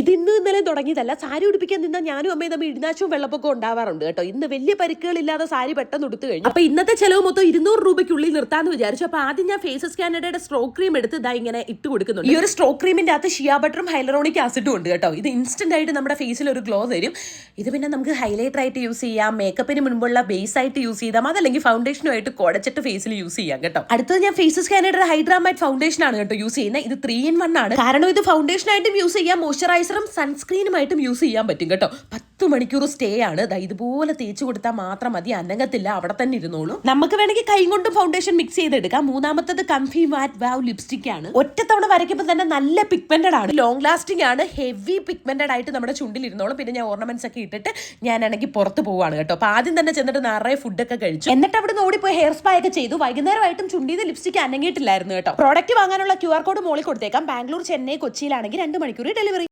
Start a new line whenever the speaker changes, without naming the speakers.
ഇത് ഇന്ന് ഇന്നലെ തുടങ്ങിയതല്ല. സാരി ഉടുപ്പിക്കാൻ നിന്നാൽ ഞാനും അമ്മയും തമ്മിൽ ഇടിനാശവും വെള്ളപ്പൊക്കം ഉണ്ടാവാറുണ്ട് കേട്ടോ. ഇന്ന് വലിയ പരിക്കുകളില്ലാതെ സാരി പെട്ടെന്ന് ഉടുത്തു കഴിഞ്ഞു. അപ്പൊ ഇന്നത്തെ ചെലവ് മൊത്തം ഇരുന്നൂറ് രൂപയ്ക്കുള്ളിൽ നിർത്താന്ന് വിചാരിച്ചു. അപ്പൊ ആദ്യം ഞാൻ ഫേസസ് കാനഡയുടെ സ്ട്രോക് ക്രീം എടുത്ത് ഇതാ ഇങ്ങനെ ഇട്ട് കൊടുക്കുന്നുണ്ട്. ഈ ഒരു സ്ട്രോക് ക്രീമിന്റെ അകത്ത് ഷിയാ ബട്ടറും ഹൈലറോണിക് ആസിഡും ഉണ്ട് കേട്ടോ. ഇത് ഇൻസ്റ്റന്റ് ആയിട്ട് നമ്മുടെ ഫേസിൽ ഒരു ഗ്ലോ തരും ഇത് പിന്നെ നമുക്ക് ഹൈലൈറ്റർ ആയിട്ട് യൂസ് ചെയ്യാം. മേക്കപ്പിന് മുൻപുള്ള ബേസ് ആയിട്ട് യൂസ് ചെയ്താൽ അതല്ലെങ്കിൽ ഫൗണ്ടേഷനുമായിട്ട് കുടച്ചിട്ട് ഫേസിൽ യൂസ് ചെയ്യാം കേട്ടോ. അടുത്തത് ഞാൻ ഫേസസ് കാനഡയുടെ ഹൈഡ്രാമൈറ്റ് ഫൗണ്ടേഷൻ ആണ് കേട്ടോ യൂസ് ചെയ്യുന്നത്. ഇത് ത്രീ ഇൻ വൺ ആണ്. കാരണം ഇത് ഫൗണ്ടേഷൻ ആയിട്ടും യൂസ് ചെയ്യാം. മോയ്സ്ചറൈസറും സൺസ്ക്രീനുമായിട്ടും യൂസ് ചെയ്യാൻ പറ്റും കേട്ടോ. പത്ത് മണിക്കൂർ സ്റ്റേ ആണ്. ഇതുപോലെ തേച്ച് കൊടുത്താൽ മാത്രം മതി. അനങ്ങത്തില്ല. അവിടെ തന്നെ ഇരുന്നോളൂ. നമുക്ക് വേണമെങ്കിൽ കൈ കൊണ്ടും ഫൗണ്ടേഷൻ മിക്സ് ചെയ്തെടുക്കാം. മൂന്നാമത്തത് കംഫി മാറ്റ് വാവ് ലിപ്സ്റ്റിക് ആണ്. ഒറ്റത്തവണ വരയ്ക്കുമ്പോൾ തന്നെ നല്ല പിഗ്മെന്റഡ് ആണ്. ലോങ് ലാസ്റ്റിംഗ് ആണ്. ഹെവി പിഗ്മെന്റഡ് ആയിട്ട് നമ്മുടെ ചുണ്ടിൽ ഇരുന്നോളും. പിന്നെ ഞാൻ ഓർണമെന്റ്സ് ഒക്കെ ഇട്ടിട്ട് ഞാൻ ഞാനാണെങ്കിൽ പുറത്ത് പോവാണ് കേട്ടോ. അപ്പൊ ആദ്യം തന്നെ ചെന്നിട്ട് നിറയെ ഫുഡൊക്കെ കഴിച്ചു. എന്നിട്ട് അവിടെ നിന്ന് ഓടിപ്പോയി ഹെയർ സ്പാ ഒക്കെ ചെയ്തു. വൈകുന്നേരമായിട്ടും ചുണ്ടിന്ന് ലിപ്സ്റ്റിക് അനങ്ങിയിട്ടില്ലായിരുന്നു കേട്ടോ. പ്രോഡക്റ്റ് വാങ്ങാനുള്ള ക്യു ആർ കോഡ് മോളിൽ കൊടുത്തേക്കാം. ബാംഗ്ലൂർ ചെന്നൈ കൊച്ചിയിലാണെങ്കിൽ രണ്ട് മണിക്കൂർ ഡെലിവറി